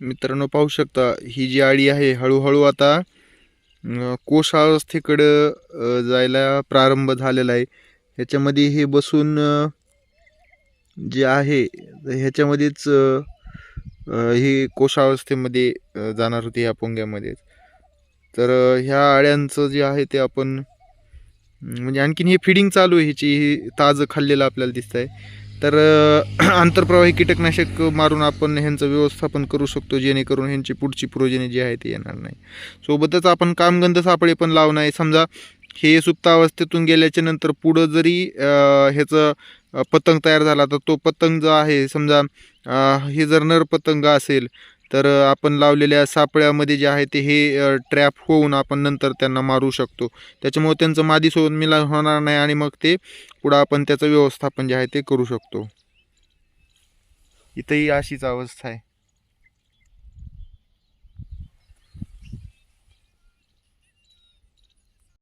मित्रांनो पाहू शकता ही जी आळी आहे हळूहळू आता कोशावस्थेकडं जायला प्रारंभ झालेला आहे. ह्याच्यामध्ये हे बसून जे आहे ह्याच्यामध्येच ही कोशावस्थेमध्ये जाणार होती ह्या पोंग्यामध्येच तर ह्या आळ्यांचं जे आहे ते आपण म्हणजे आणखीन हे फिडिंग चालू आहे ह्याची ही ताजं खाल्लेलं आपल्याला दिसत आहे तर आंतरप्रवाही कीटकनाशक मारून आपण ह्यांचं व्यवस्थापन करू शकतो जेणेकरून ह्यांची पुढची प्रोजनी जी आहे ती येणार नाही. सोबतच आपण कामगंध सापळे पण लावणं आहे. समजा हे सुप्तावस्थेतून गेल्याच्यानंतर पुढं जरी ह्याचं पतंग तयार झाला तर तो पतंग जो आहे समजा हे जर नर पतंग असेल तर आपण लावलेल्या सापळ्यामध्ये जे आहे ते हे ट्रॅप होऊन आपण नंतर त्यांना मारू शकतो. त्याच्यामुळे त्यांचं मादीसोबत मिला होणार नाही आणि मग ते पुढं आपण त्याचं व्यवस्थापन जे आहे ते करू शकतो. इथंही अशीच अवस्था आहे.